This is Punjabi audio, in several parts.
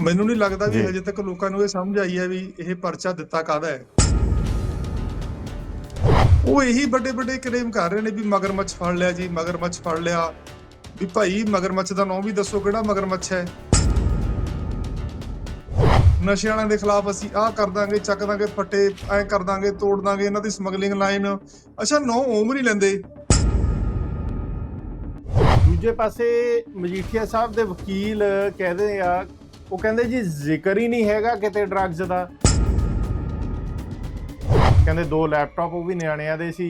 ਮੈਨੂੰ ਨਹੀਂ ਲੱਗਦਾ ਵੀ। ਹਜੇ ਤੱਕ ਲੋਕਾਂ ਨੂੰ ਇਹ ਸਮਝ ਆਈ ਹੈ ਵੀ ਇਹ ਪਰਚਾ ਦਿੱਤਾ ਕਾਹਦਾ ਹੈ। ਉਹ ਇਹੀ ਵੱਡੇ ਵੱਡੇ ਕਲੇਮ ਕਰ ਰਹੇ ਨੇ ਵੀ ਮਗਰਮੱਛ ਫੜ ਲਿਆ ਜੀ ਮਗਰਮੱਛ ਫੜ ਲਿਆ। ਵੀ ਭਾਈ ਮਗਰਮੱਛ ਦਾ ਨਾਮ ਵੀ ਦੱਸੋ ਕਿਹੜਾ ਮਗਰਮੱਛ ਹੈ। ਨਸ਼ੇ ਵਾਲਿਆਂ ਦੇ ਖਿਲਾਫ ਅਸੀਂ ਆਹ ਕਰ ਦਾਂਗੇ ਚੱਕ ਦਾਂਗੇ ਫੱਟੇ ਐ ਕਰ ਦਾਂਗੇ ਤੋੜ ਦਾਂਗੇ ਇਹਨਾਂ ਦੀ ਸਮਗਲਿੰਗ ਲਾਈਨ। ਅੱਛਾ ਨੋ ਓਮ ਨਹੀਂ ਲੈਂਦੇ। ਦੂਜੇ ਪਾਸੇ ਮਜੀਠੀਆ ਸਾਹਿਬ ਦੇ ਵਕੀਲ ਕਹਿੰਦੇ ਆ ਉਹ ਕਹਿੰਦੇ ਜੀ ਜ਼ਿਕਰ ਹੀ ਨਹੀਂ ਹੈਗਾ ਕਿਤੇ ਡਰੱਗਸ ਦਾ। ਕਹਿੰਦੇ ਦੋ ਲੈਪਟਾਪ ਉਹ ਵੀ ਨਿਆਣਿਆਂ ਦੇ ਸੀ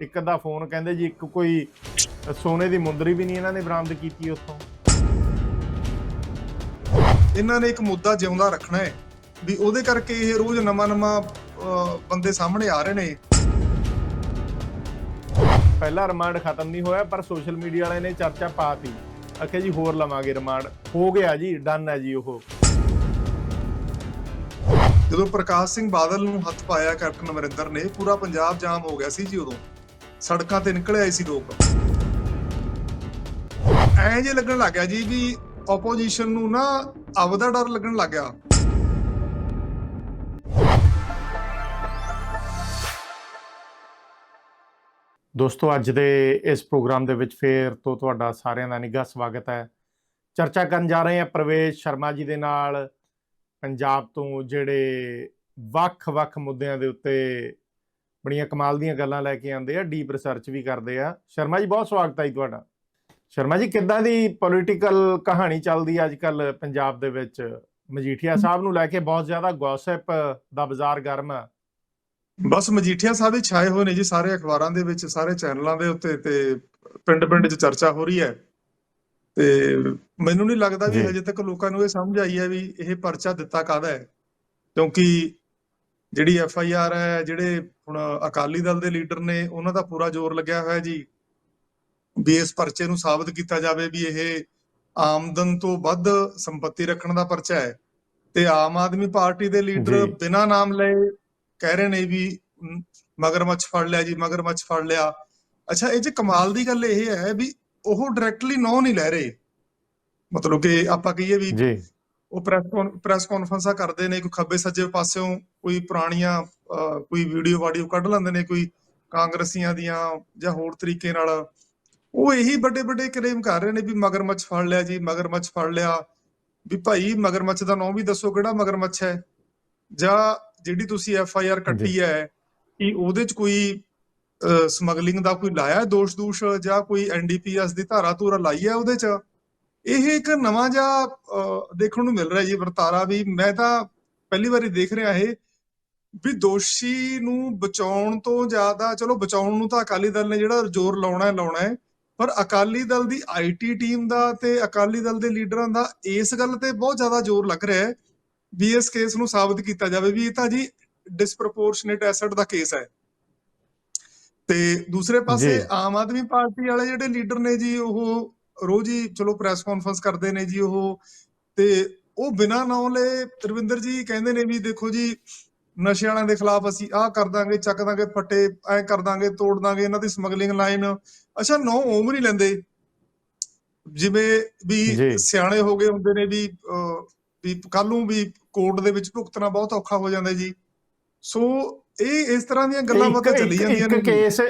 ਇੱਕ ਅੱਧਾ ਫੋਨ ਕਹਿੰਦੇ ਜੀ ਇੱਕ ਕੋਈ ਸੋਨੇ ਦੀ ਮੁੰਦਰੀ ਵੀ ਨਹੀਂ ਇਹਨਾਂ ਨੇ ਬਰਾਮਦ ਕੀਤੀ ਉੱਥੋਂ। ਇਹਨਾਂ ਨੇ ਇੱਕ ਮੁੱਦਾ ਜਿਉਂਦਾ ਰੱਖਣਾ ਹੈ ਵੀ ਉਹਦੇ ਕਰਕੇ ਇਹ ਰੋਜ਼ ਨਵਾਂ-ਨਵਾਂ ਬੰਦੇ ਸਾਹਮਣੇ ਆ ਰਹੇ ਨੇ। ਪਹਿਲਾ ਰਿਮਾਂਡ ਖਤਮ ਨਹੀਂ ਹੋਇਆ ਪਰ ਸੋਸ਼ਲ ਮੀਡੀਆ ਵਾਲਿਆਂ ਨੇ ਚਰਚਾ ਪਾਤੀ ਆਖਿਆ ਜੀ, ਹੋਰ ਲਵਾਂਗੇ ਰਿਮਾਂਡ। ਹੋ ਗਿਆ ਜੀ, ਡਨ ਹੈ ਜੀ ਉਹ। ਜਦੋਂ ਪ੍ਰਕਾਸ਼ ਸਿੰਘ ਬਾਦਲ ਨੂੰ ਹੱਥ ਪਾਇਆ, ਕੈਪਟਨ ਅਮਰਿੰਦਰ ਨੇ, ਪੂਰਾ ਪੰਜਾਬ ਜਾਮ ਹੋ ਗਿਆ ਸੀ ਜੀ ਉਦੋਂ। ਸੜਕਾਂ ਤੇ ਨਿਕਲੇ ਆਏ ਸੀ ਲੋਕ। ਐਂ ਜੇ ਲੱਗਣ ਲੱਗ ਗਿਆ ਜੀ ਵੀ ਆਪੋਜੀਸ਼ਨ ਨੂੰ ਨਾ ਆਪਦਾ ਡਰ ਲੱਗਣ ਲੱਗ ਦੋਸਤੋ ਅੱਜ ਦੇ ਇਸ ਪ੍ਰੋਗਰਾਮ ਦੇ ਵਿੱਚ ਫੇਰ ਤੋਂ ਤੁਹਾਡਾ ਸਾਰਿਆਂ ਦਾ ਨਿੱਘਾ ਸਵਾਗਤ ਹੈ। ਚਰਚਾ ਕਰਨ ਜਾ ਰਹੇ ਹਾਂ ਪ੍ਰਵੇਸ਼ ਸ਼ਰਮਾ ਜੀ ਦੇ ਨਾਲ ਪੰਜਾਬ ਤੋਂ ਜਿਹੜੇ ਵੱਖ-ਵੱਖ ਮੁੱਦਿਆਂ ਦੇ ਉੱਤੇ ਬੜੀਆਂ ਕਮਾਲ ਦੀਆਂ ਗੱਲਾਂ ਲੈ ਕੇ ਆਉਂਦੇ ਆ ਡੀਪ ਰਿਸਰਚ ਵੀ ਕਰਦੇ ਆ। ਸ਼ਰਮਾ ਜੀ ਬਹੁਤ ਸਵਾਗਤ ਹੈ ਤੁਹਾਡਾ। ਸ਼ਰਮਾ ਜੀ ਕਿੱਦਾਂ ਦੀ ਪੋਲੀਟੀਕਲ ਕਹਾਣੀ ਚੱਲਦੀ ਹੈ ਅੱਜਕੱਲ ਪੰਜਾਬ ਦੇ ਵਿੱਚ? ਮਜੀਠੀਆ ਸਾਹਿਬ ਨੂੰ ਲੈ ਕੇ ਬਹੁਤ ਜ਼ਿਆਦਾ ਗੌਸਿਪ ਦਾ ਬਾਜ਼ਾਰ ਗਰਮ ਹੈ ਬਸ ਮਜੀਠੀਆ ਸਾਹਿਬ ਹੀ ਛਾਏ ਹੋਏ ਨੇ ਜੀ ਸਾਰੇ ਅਖਬਾਰਾਂ ਦੇ ਵਿੱਚ ਸਾਰੇ ਚੈਨਲਾਂ ਦੇ ਉੱਤੇ ਤੇ ਪਿੰਡ-ਪਿੰਡ 'ਚ ਚਰਚਾ ਹੋ ਰਹੀ ਹੈ ਤੇ ਮੈਨੂੰ ਨਹੀਂ ਲੱਗਦਾ ਵੀ। ਹਜੇ ਤੱਕ ਲੋਕਾਂ ਨੂੰ ਇਹ ਸਮਝ ਆਈ ਹੈ ਵੀ ਇਹ ਪਰਚਾ ਦਿੱਤਾ ਕਾਹਦਾ ਹੈ ਕਿਉਂਕਿ ਜਿਹੜੀ ਐਫ ਆਈ ਆਰ ਹੈ ਜਿਹੜੇ ਹੁਣ ਅਕਾਲੀ ਦਲ ਦੇ ਲੀਡਰ ਨੇ ਉਹਨਾਂ ਦਾ ਪੂਰਾ ਜ਼ੋਰ ਲੱਗਿਆ ਹੋਇਆ ਜੀ ਵੀ ਇਸ ਪਰਚੇ ਨੂੰ ਸਾਬਤ ਕੀਤਾ ਜਾਵੇ ਵੀ ਇਹ ਆਮਦਨ ਤੋਂ ਵੱਧ ਸੰਪਤੀ ਰੱਖਣ ਦਾ ਪਰਚਾ ਹੈ ਤੇ ਆਮ ਆਦਮੀ ਪਾਰਟੀ ਦੇ ਲੀਡਰ। ਬਿਨਾਂ ਨਾਮ ਲਏ ਕਹਿ ਰਹੇ ਨੇ ਵੀ ਮਗਰਮੱਛ ਫੜ ਲਿਆ ਜੀ ਮਗਰਮੱਛ ਫੜ ਲਿਆ। ਅੱਛਾ ਇਹ ਚ ਕਮਾਲ ਦੀ ਗੱਲ ਇਹ ਹੈ ਵੀ ਉਹ ਡਾਇਰੈਕਟਲੀ ਨੋ ਨਹੀਂ ਲੈ ਰਹੇ। ਮਤਲਬ ਕਿ ਆਪਾਂ ਕਹੀਏ ਵੀ ਜੀ। ਉਹ ਪ੍ਰੈਸ ਪ੍ਰੈਸ ਕਾਨਫਰੰਸਾਂ ਕਰਦੇ ਨੇ ਕੋਈ ਖੱਬੇ ਸੱਜੇ ਪਾਸਿਓਂ ਕੋਈ ਪੁਰਾਣੀਆਂ ਕੋਈ ਵੀਡੀਓ ਵਾਡੀਓ ਕੱਢ ਲੈਂਦੇ ਨੇ ਕੋਈ ਕਾਂਗਰਸੀਆਂ ਦੀਆਂ ਜਾਂ ਹੋਰ ਤਰੀਕੇ ਨਾਲ। ਉਹ ਇਹੀ ਵੱਡੇ ਵੱਡੇ ਕਲੇਮ ਕਰ ਰਹੇ ਨੇ ਵੀ ਮਗਰਮੱਛ ਫੜ ਲਿਆ ਜੀ ਮਗਰਮੱਛ ਫੜ ਲਿਆ। ਵੀ ਭਾਈ ਮਗਰਮੱਛ ਦਾ ਨਾਮ ਵੀ ਦੱਸੋ ਕਿਹੜਾ ਮਗਰਮੱਛ ਹੈ? ਜਾਂ ਜਿਹੜੀ ਤੁਸੀਂ ਐਫ ਆਈ ਆਰ ਕੱਟੀ ਹੈ ਕਿ ਉਹਦੇ ਚ ਕੋਈ ਸਮਗਲਿੰਗ ਦਾ ਕੋਈ ਲਾਇਆ ਦੋਸ਼ ਦੂਸ਼ ਜਾਂ ਕੋਈ ਐਨ ਡੀ ਪੀ ਐਸ ਦੀ ਧਾਰਾ ਧੂਰਾ ਲਾਈ ਹੈ ਉਹਦੇ ਚ? ਇਹ ਇੱਕ ਨਵਾਂ ਜਿਹਾ ਦੇਖਣ ਨੂੰ ਮਿਲ ਰਿਹਾ ਜੀ ਵਰਤਾਰਾ ਵੀ। ਮੈਂ ਤਾਂ ਪਹਿਲੀ ਵਾਰੀ ਦੇਖ ਰਿਹਾ ਇਹ ਵੀ ਦੋਸ਼ੀ ਨੂੰ ਬਚਾਉਣ ਤੋਂ ਜ਼ਿਆਦਾ ਚਲੋ ਬਚਾਉਣ ਨੂੰ ਤਾਂ ਅਕਾਲੀ ਦਲ ਨੇ ਜਿਹੜਾ ਜ਼ੋਰ ਲਾਉਣਾ ਹੈ ਲਾਉਣਾ ਹੈ ਪਰ ਅਕਾਲੀ ਦਲ ਦੀ ਆਈਟੀ ਟੀਮ ਦਾ ਤੇ ਅਕਾਲੀ ਦਲ ਦੇ ਲੀਡਰਾਂ ਦਾ ਇਸ ਗੱਲ ਤੇ ਬਹੁਤ ਜ਼ਿਆਦਾ ਜ਼ੋਰ ਲੱਗ ਰਿਹਾ ਹੈ ਵੀ ਇਸ ਕੇਸ ਨੂੰ ਸਾਬਤ ਕੀਤਾ ਜਾਵੇ ਵੀ ਇਹ ਤਾਂ ਜੀ ਡਿਸਪ੍ਰੋਪੋਰਸ਼ਨੇਟ ਐਸੈਟ ਦਾ ਕੇਸ ਹੈ ਤੇ ਦੂਸਰੇ ਪਾਸੇ। ਆਮ ਆਦਮੀ ਪਾਰਟੀ ਵਾਲੇ ਜਿਹੜੇ ਲੀਡਰ ਨੇ ਜੀ ਉਹ ਰੋਜ਼ ਹੀ ਚਲੋ ਪ੍ਰੈਸ ਕਾਨਫਰੰਸ ਕਰਦੇ ਨੇ ਜੀ ਉਹ ਤੇ ਉਹ ਬਿਨਾਂ ਨਾਂ ਲਏ ਰਵਿੰਦਰ ਜੀ ਕਹਿੰਦੇ ਨੇ ਵੀ ਦੇਖੋ ਜੀ ਨਸ਼ੇ ਵਾਲਿਆਂ ਦੇ ਖਿਲਾਫ ਅਸੀਂ ਆਹ ਕਰ ਦਾਂਗੇ ਚੱਕ ਦਾਂਗੇ ਫੱਟੇ ਐ ਕਰ ਦਾਂਗੇ ਤੋੜ ਦਾਂਗੇ ਇਹਨਾਂ ਦੀ ਸਮਗਲਿੰਗ ਲਾਈਨ ਅੱਛਾ ਨੋ ਓਮ ਨਹੀਂ ਲੈਂਦੇ ਜਿਵੇਂ ਵੀ। ਸਿਆਣੇ ਹੋ ਗਏ ਹੁੰਦੇ ਨੇ ਵੀ ਵੀ ਕੱਲ ਨੂੰ ਵੀ ਕੋਰਟ ਦੇ ਵਿੱਚ ਭੁਗਤਣਾ ਬਹੁਤ ਔਖਾ ਹੋ ਜਾਂਦਾ ਜੀ। ਸੋ ਇਹ ਇਸ ਤਰ੍ਹਾਂ ਦੀਆਂ ਗੱਲਾਂ ਬਾਤਾਂ ਚੱਲੀ ਜਾਂਦੀਆਂ ਨੇ। ਕੇਸ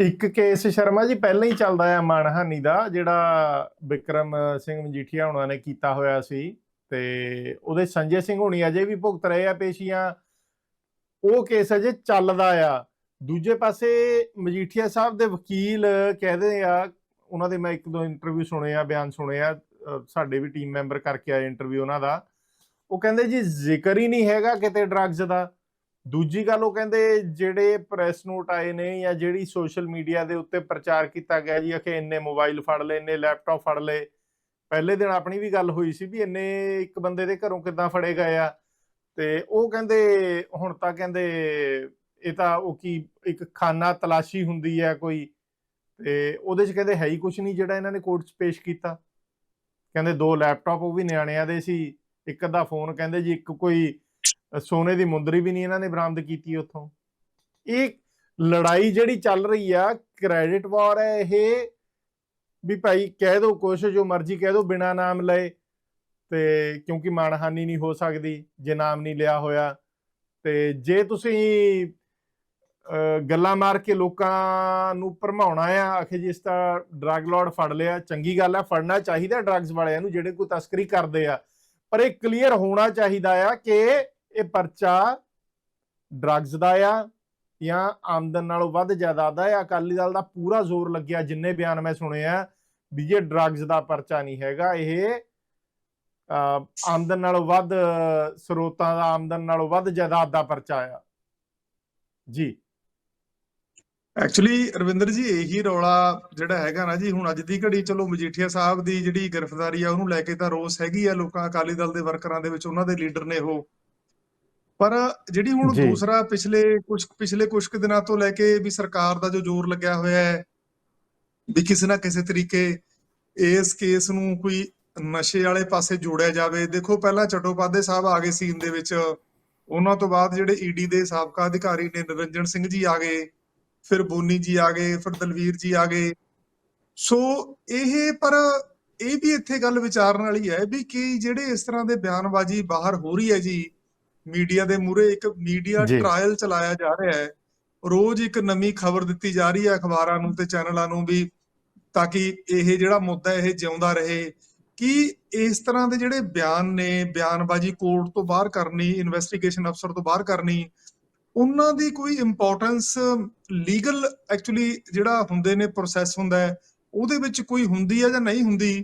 ਇੱਕ ਕੇਸ ਸ਼ਰਮਾ ਜੀ ਪਹਿਲਾਂ ਹੀ ਚੱਲਦਾ ਆ ਮਾਨਹਾਨੀ ਦਾ ਜਿਹੜਾ ਵਿਕਰਮ ਸਿੰਘ ਮਜੀਠੀਆ ਹੁਣਾਂ ਨੇ ਕੀਤਾ ਹੋਇਆ ਸੀ। ਤੇ ਉਹਦੇ ਸੰਜੇ ਸਿੰਘ ਹੁਣੀ ਅਜੇ ਵੀ ਭੁਗਤ ਰਹੇ ਆ ਪੇਸ਼ੀਆਂ। ਉਹ ਕੇਸ ਅਜੇ ਚੱਲਦਾ ਆ। ਦੂਜੇ ਪਾਸੇ ਮਜੀਠੀਆ ਸਾਹਿਬ ਦੇ ਵਕੀਲ ਕਹਿੰਦੇ ਆ ਉਹਨਾਂ ਦੇ ਮੈਂ ਇੱਕ ਦੋ ਇੰਟਰਵਿਊ ਸੁਣੇ ਆ ਬਿਆਨ ਸੁਣੇ ਆ। ਸਾਡੇ ਵੀ ਟੀਮ ਮੈਂਬਰ ਕਰਕੇ ਆਏ ਇੰਟਰਵਿਊ ਉਹਨਾਂ ਦਾ। ਉਹ ਕਹਿੰਦੇ ਜੀ ਜ਼ਿਕਰ ਹੀ ਨਹੀਂ ਹੈਗਾ ਕਿਤੇ ਡਰੱਗਸ ਦਾ। ਦੂਜੀ ਗੱਲ ਉਹ ਕਹਿੰਦੇ ਜਿਹੜੇ ਪ੍ਰੈਸ ਨੋਟ ਆਏ ਨੇ ਜਾਂ ਜਿਹੜੀ ਸੋਸ਼ਲ ਮੀਡੀਆ ਦੇ ਉੱਤੇ ਪ੍ਰਚਾਰ ਕੀਤਾ ਗਿਆ ਜੀ ਕਿ ਇੰਨੇ ਮੋਬਾਈਲ ਫੜ ਲਏ, ਇੰਨੇ ਲੈਪਟਾਪ ਫੜ ਲਏ। ਪਹਿਲੇ ਦਿਨ ਆਪਣੀ ਵੀ ਗੱਲ ਹੋਈ ਸੀ ਵੀ ਇੰਨੇ ਇੱਕ ਬੰਦੇ ਦੇ ਘਰੋਂ ਕਿੱਦਾਂ ਫੜੇ ਗਏ ਆ। ਤੇ ਉਹ ਕਹਿੰਦੇ, ਹੁਣ ਤਾਂ ਕਹਿੰਦੇ ਇਹ ਤਾਂ ਉਹ ਕੀ ਇੱਕ ਖਾਨਾ ਤਲਾਸ਼ੀ ਹੁੰਦੀ ਹੈ ਕੋਈ। ਤੇ ਉਹਦੇ 'ਚ ਕਹਿੰਦੇ ਹੈ ਹੀ ਕੁਝ ਨਹੀਂ ਜਿਹੜਾ ਇਹਨਾਂ ਨੇ ਕੋਰਟ 'ਚ ਪੇਸ਼ ਕੀਤਾ। ਕਹਿੰਦੇ ਦੋ ਲੈਪਟਾਪ ਉਹ ਵੀ ਨਿਆਣਿਆਂ ਦੇ ਸੀ। ਇੱਕ ਅੱਧਾ ਫੋਨ ਕਹਿੰਦੇ ਜੀ, ਇੱਕ ਕੋਈ ਸੋਨੇ ਦੀ ਮੁੰਦਰੀ ਵੀ ਨਹੀਂ ਇਹਨਾਂ ਨੇ ਬਰਾਮਦ ਕੀਤੀ ਉੱਥੋਂ। ਇਹ ਲੜਾਈ ਜਿਹੜੀ ਚੱਲ ਰਹੀ ਆ ਕ੍ਰੈਡਿਟ ਵਾਰ ਹੈ ਇਹ, ਵੀ ਭਾਈ ਕਹਿ ਦੋ ਕੁਛ, ਜੋ ਮਰਜ਼ੀ ਕਹਿ ਦੋ, ਬਿਨਾ ਨਾਮ ਲਏ। ਤੇ ਕਿਉਂਕਿ ਮਾਣਹਾਨੀ ਨਹੀਂ ਹੋ ਸਕਦੀ, ਜੇ ਨਾਮ ਨਹੀਂ ਲਿਆ ਹੋਇਆ। ਤੇ ਜੇ ਤੁਸੀਂ ਗੱਲਾਂ ਮਾਰ ਕੇ ਲੋਕਾਂ ਨੂੰ ਭਰਮਾਉਣਾ ਆ ਆਖੇ ਜੀ ਇਸ ਤਾਂ ਡਰੱਗ ਲਾਰਡ ਫੜ ਲਿਆ ਚੰਗੀ ਗੱਲ ਆ ਫੜਨਾ ਚਾਹੀਦਾ ਡਰੱਗਸ ਵਾਲਿਆਂ ਨੂੰ ਜਿਹੜੇ ਕੋਈ ਤਸਕਰੀ ਕਰਦੇ ਆ। ਪਰ ਇਹ ਕਲੀਅਰ ਹੋਣਾ ਚਾਹੀਦਾ ਆ ਕਿ ਇਹ ਪਰਚਾ ਡਰੱਗਸ ਦਾ ਆ ਜਾਂ ਆਮਦਨ ਨਾਲੋਂ ਵੱਧ ਜਾਇਦਾਦ ਦਾ ਆ। ਅਕਾਲੀ ਦਲ ਦਾ ਪੂਰਾ ਜ਼ੋਰ ਲੱਗਿਆ ਜਿੰਨੇ ਬਿਆਨ ਮੈਂ ਸੁਣੇ ਆ ਵੀ ਇਹ ਡਰੱਗਸ ਦਾ ਪਰਚਾ ਨਹੀਂ ਹੈਗਾ। ਇਹ ਅਹ, ਆਮਦਨ ਨਾਲੋਂ ਵੱਧ ਸਰੋਤਾਂ ਦਾ ਆਮਦਨ ਨਾਲੋਂ ਵੱਧ ਜਾਇਦਾਦ ਦਾ ਪਰਚਾ ਆ। ਜੀ। ਐਕਚੁਅਲੀ ਰਵਿੰਦਰ ਜੀ ਇਹੀ ਰੌਲਾ ਜਿਹੜਾ ਹੈਗਾ ਨਾ ਜੀ ਹੁਣ ਅੱਜ ਦੀ ਘੜੀ ਚਲੋ ਮਜੀਠੀਆ ਸਾਹਿਬ ਦੀ ਜਿਹੜੀ ਗ੍ਰਿਫਤਾਰੀ ਆ ਉਹਨੂੰ ਲੈ ਕੇ ਤਾਂ ਰੋਸ ਹੈਗੀ ਆ ਲੋਕਾਂ ਅਕਾਲੀ ਦਲ ਦੇ ਵਰਕਰਾਂ ਦੇ ਵਿੱਚ ਉਹਨਾਂ ਦੇ ਲੀਡਰ ਨੇ ਉਹ। ਪਰ ਜਿਹੜੀ ਹੁਣ। ਦੂਸਰਾ ਪਿਛਲੇ ਕੁਝ ਪਿਛਲੇ ਕੁਝ ਕੁ ਦਿਨਾਂ ਤੋਂ ਲੈ ਕੇ ਵੀ ਸਰਕਾਰ ਦਾ ਜੋ ਜ਼ੋਰ ਲੱਗਿਆ ਹੋਇਆ ਹੈ ਵੀ ਕਿਸੇ ਨਾ ਕਿਸੇ ਤਰੀਕੇ ਇਸ ਕੇਸ ਨੂੰ ਕੋਈ ਨਸ਼ੇ ਵਾਲੇ ਪਾਸੇ ਜੋੜਿਆ ਜਾਵੇ। ਦੇਖੋ ਪਹਿਲਾਂ ਚਟੋਪਾਧੇ ਸਾਹਿਬ ਆ ਗਏ ਸੀਨ ਦੇ ਵਿੱਚ। ਉਹਨਾਂ ਤੋਂ ਬਾਅਦ ਜਿਹੜੇ ਈਡੀ ਦੇ ਸਾਬਕਾ ਅਧਿਕਾਰੀ ਨੇ ਨਿਰੰਜਨ ਸਿੰਘ ਜੀ ਆ ਗਏ। ਫਿਰ ਬੋਨੀ ਜੀ ਆ ਗਏ ਫਿਰ ਦਲਵੀਰ ਜੀ ਆ ਗਏ ਸੋ ਇਹ ਪਰ ਇਹ ਵੀ ਇੱਥੇ ਗੱਲ ਵਿਚਾਰਨ ਵਾਲੀ ਹੈ ਵੀ ਕਿ ਜਿਹੜੇ ਇਸ ਤਰ੍ਹਾਂ ਦੇ ਬਿਆਨਬਾਜ਼ੀ ਬਾਹਰ ਹੋ ਰਹੀ ਹੈ ਜੀ ਮੀਡੀਆ ਦੇ ਮੂਹਰੇ ਇੱਕ ਮੀਡੀਆ। ਟ੍ਰਾਇਲ ਚਲਾਇਆ ਜਾ ਰਿਹਾ ਹੈ ਰੋਜ਼ ਇੱਕ ਨਵੀਂ ਖਬਰ ਦਿੱਤੀ ਜਾ ਰਹੀ ਹੈ ਅਖਬਾਰਾਂ ਨੂੰ ਤੇ ਚੈਨਲਾਂ ਨੂੰ ਵੀ ਤਾਂ ਕਿ ਇਹ ਜਿਹੜਾ ਮੁੱਦਾ ਇਹ ਜਿਉਂਦਾ ਰਹੇ ਕਿ ਇਸ ਤਰ੍ਹਾਂ ਦੇ ਜਿਹੜੇ ਬਿਆਨ ਨੇ ਬਿਆਨਬਾਜ਼ੀ ਕੋਰਟ ਤੋਂ ਬਾਹਰ ਕਰਨੀ ਇਨਵੈਸਟੀਗੇਸ਼ਨ ਅਫਸਰ ਤੋਂ ਬਾਹਰ ਕਰਨੀ ਉਹਨਾਂ ਦੀ ਕੋਈ ਇੰਪੋਰਟੈਂਸ ਲੀਗਲ ਐਕਚੁਅਲੀ ਜਿਹੜਾ ਹੁੰਦੇ ਨੇ ਪ੍ਰੋਸੈਸ ਹੁੰਦਾ ਹੈ ਉਹਦੇ ਵਿੱਚ ਕੋਈ ਹੁੰਦੀ ਹੈ ਜਾਂ ਨਹੀਂ ਹੁੰਦੀ?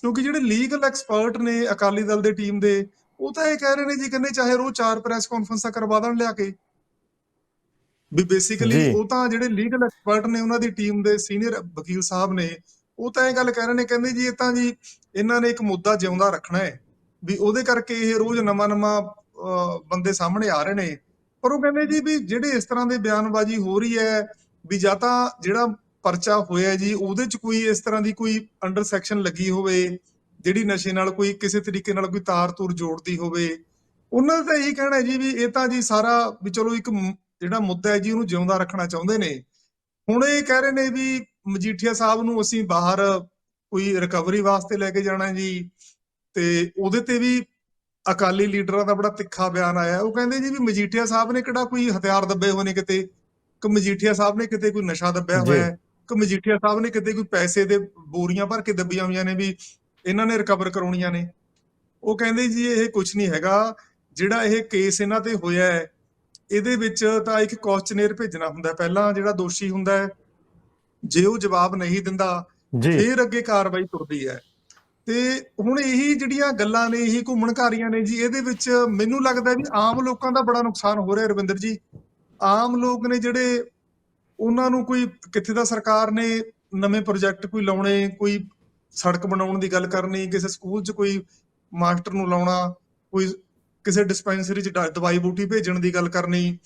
ਕਿਉਂਕਿ ਜਿਹੜੇ ਲੀਗਲ ਐਕਸਪਰਟ ਨੇ ਅਕਾਲੀ ਦਲ ਦੇ ਟੀਮ ਦੇ ਉਹ ਤਾਂ ਇਹ ਕਹਿ ਰਹੇ ਨੇ ਜੀ ਕਹਿੰਦੇ ਚਾਹੇ ਰੋਜ਼ ਚਾਰ ਪ੍ਰੈਸ ਕਾਨਫਰੰਸਾਂ ਕਰਵਾ ਦੇਣ ਲਿਆ ਕੇ। ਵੀ ਬੇਸਿਕਲੀ। ਉਹ ਤਾਂ ਜਿਹੜੇ ਲੀਗਲ ਐਕਸਪਰਟ ਨੇ ਉਹਨਾਂ ਦੀ ਟੀਮ ਦੇ ਸੀਨੀਅਰ ਵਕੀਲ ਸਾਹਿਬ ਨੇ ਉਹ ਤਾਂ ਇਹ ਗੱਲ ਕਹਿ ਰਹੇ ਨੇ ਕਹਿੰਦੇ ਜੀ ਇਹ ਤਾਂ ਜੀ ਇਹਨਾਂ ਨੇ ਇੱਕ ਮੁੱਦਾ ਜਿਉਂਦਾ ਰੱਖਣਾ ਹੈ। ਵੀ ਉਹਦੇ ਕਰਕੇ ਇਹ ਰੋਜ਼ ਨਵਾਂ-ਨਵਾਂ ਅਹ, ਬੰਦੇ ਸਾਹਮਣੇ ਆ ਰਹੇ ਨੇ। ਪਰ ਉਹ ਕਹਿੰਦੇ ਜੀ ਵੀ ਜਿਹੜੇ ਇਸ ਤਰ੍ਹਾਂ ਦੇ ਬਿਆਨਬਾਜ਼ੀ ਹੋ ਰਹੀ ਹੈ, ਵੀ ਜਾਂ ਤਾਂ ਜਿਹੜਾ ਪਰਚਾ ਹੋਇਆ ਜੀ, ਉਹਦੇ ਚ ਕੋਈ ਇਸ ਤਰ੍ਹਾਂ ਦੀ ਕੋਈ ਅੰਡਰ ਸੈਕਸ਼ਨ ਲੱਗੀ ਹੋਵੇ, ਜਿਹੜੀ ਨਸ਼ੇ ਨਾਲ ਕੋਈ ਕਿਸੇ ਤਰੀਕੇ ਨਾਲ ਕੋਈ ਤਾਰ-ਤੂਰ ਜੋੜਦੀ ਹੋਵੇ। ਉਹਨਾਂ ਦਾ ਤਾਂ ਇਹੀ ਕਹਿਣਾ ਜੀ ਵੀ ਇਹ ਤਾਂ ਜੀ ਸਾਰਾ ਵੀ ਚਲੋ ਇੱਕ ਜਿਹੜਾ ਮੁੱਦਾ ਹੈ ਜੀ, ਉਹਨੂੰ ਜਿਉਂਦਾ ਰੱਖਣਾ ਚਾਹੁੰਦੇ ਨੇ। ਹੁਣ ਇਹ ਕਹਿ ਰਹੇ ਨੇ ਵੀ ਮਜੀਠੀਆ ਸਾਹਿਬ ਨੂੰ ਅਸੀਂ ਬਾਹਰ ਕੋਈ ਰਿਕਵਰੀ ਵਾਸਤੇ ਲੈ ਕੇ ਜਾਣਾ ਜੀ, ਤੇ ਉਹਦੇ ਤੇ ਵੀ ਅਕਾਲੀ ਲੀਡਰਾਂ ਦਾ ਬੜਾ ਤਿੱਖਾ ਬਿਆਨ ਆਇਆ। ਉਹ ਕਹਿੰਦੇ ਜੀ ਵੀ ਮਜੀਠੀਆ ਸਾਹਿਬ ਨੇ ਕਿਹੜਾ ਕੋਈ ਹਥਿਆਰ ਦੱਬੇ ਨੇ ਕਿਤੇ ਕਿ ਮਜੀਠੀਆ ਸਾਹਿਬ ਨੇ ਕਿਤੇ ਕੋਈ ਨਸ਼ਾ ਦੱਬਿਆ। ਹੋਇਆ ਹੈ ਕਿ ਮਜੀਠੀਆ ਸਾਹਿਬ ਨੇ ਕਿਤੇ ਕੋਈ ਪੈਸੇ ਦੇ ਬੋਰੀਆਂ ਭਰ ਕੇ ਦੱਬੀਆਂ ਹੋਈਆਂ ਨੇ ਵੀ ਇਹਨਾਂ ਨੇ ਰਿਕਵਰ ਕਰਾਉਣੀਆਂ ਨੇ ਉਹ ਕਹਿੰਦੇ ਜੀ ਇਹ ਕੁਝ ਨਹੀਂ ਹੈਗਾ ਜਿਹੜਾ ਇਹ ਕੇਸ ਇਹਨਾਂ ਤੇ ਹੋਇਆ ਹੈ ਇਹਦੇ ਵਿੱਚ ਤਾਂ ਇੱਕ ਕੁਐਸਚਨੇਅਰ ਭੇਜਣਾ ਹੁੰਦਾ। ਪਹਿਲਾਂ ਜਿਹੜਾ ਦੋਸ਼ੀ ਹੁੰਦਾ ਹੈ ਜੇ ਉਹ ਜਵਾਬ ਨਹੀਂ ਦਿੰਦਾ ਫਿਰ ਅੱਗੇ ਕਾਰਵਾਈ ਤੁਰਦੀ ਹੈ ਤੇ ਹੁਣ ਇਹੀ ਜਿਹੜੀਆਂ ਗੱਲਾਂ ਨੇ, ਇਹੀ ਘੁੰਮਣ ਘਾਰੀਆਂ ਨੇ ਜੀ, ਇਹਦੇ ਵਿੱਚ ਮੈਨੂੰ ਲੱਗਦਾ ਵੀ ਆਮ ਲੋਕਾਂ ਦਾ ਬੜਾ ਨੁਕਸਾਨ ਹੋ ਰਿਹਾ ਰਵਿੰਦਰ ਜੀ। ਆਮ ਲੋਕ ਨੇ ਜਿਹੜੇ ਉਹਨਾਂ ਨੂੰ ਕੋਈ ਕਿੱਥੇ ਦਾ ਸਰਕਾਰ ਨੇ ਨਵੇਂ ਪ੍ਰੋਜੈਕਟ ਕੋਈ ਲਾਉਣੇ, ਕੋਈ ਸੜਕ ਬਣਾਉਣ ਦੀ ਗੱਲ ਕਰਨੀ, ਕਿਸੇ ਸਕੂਲ 'ਚ ਕੋਈ ਮਾਸਟਰ ਨੂੰ ਲਾਉਣਾ, ਕੋਈ ਕਿਸੇ ਡਿਸਪੈਂਸਰੀ 'ਚ ਦਵਾਈ ਬੂਟੀ ਭੇਜਣ ਦੀ ਗੱਲ ਕਰਨੀ,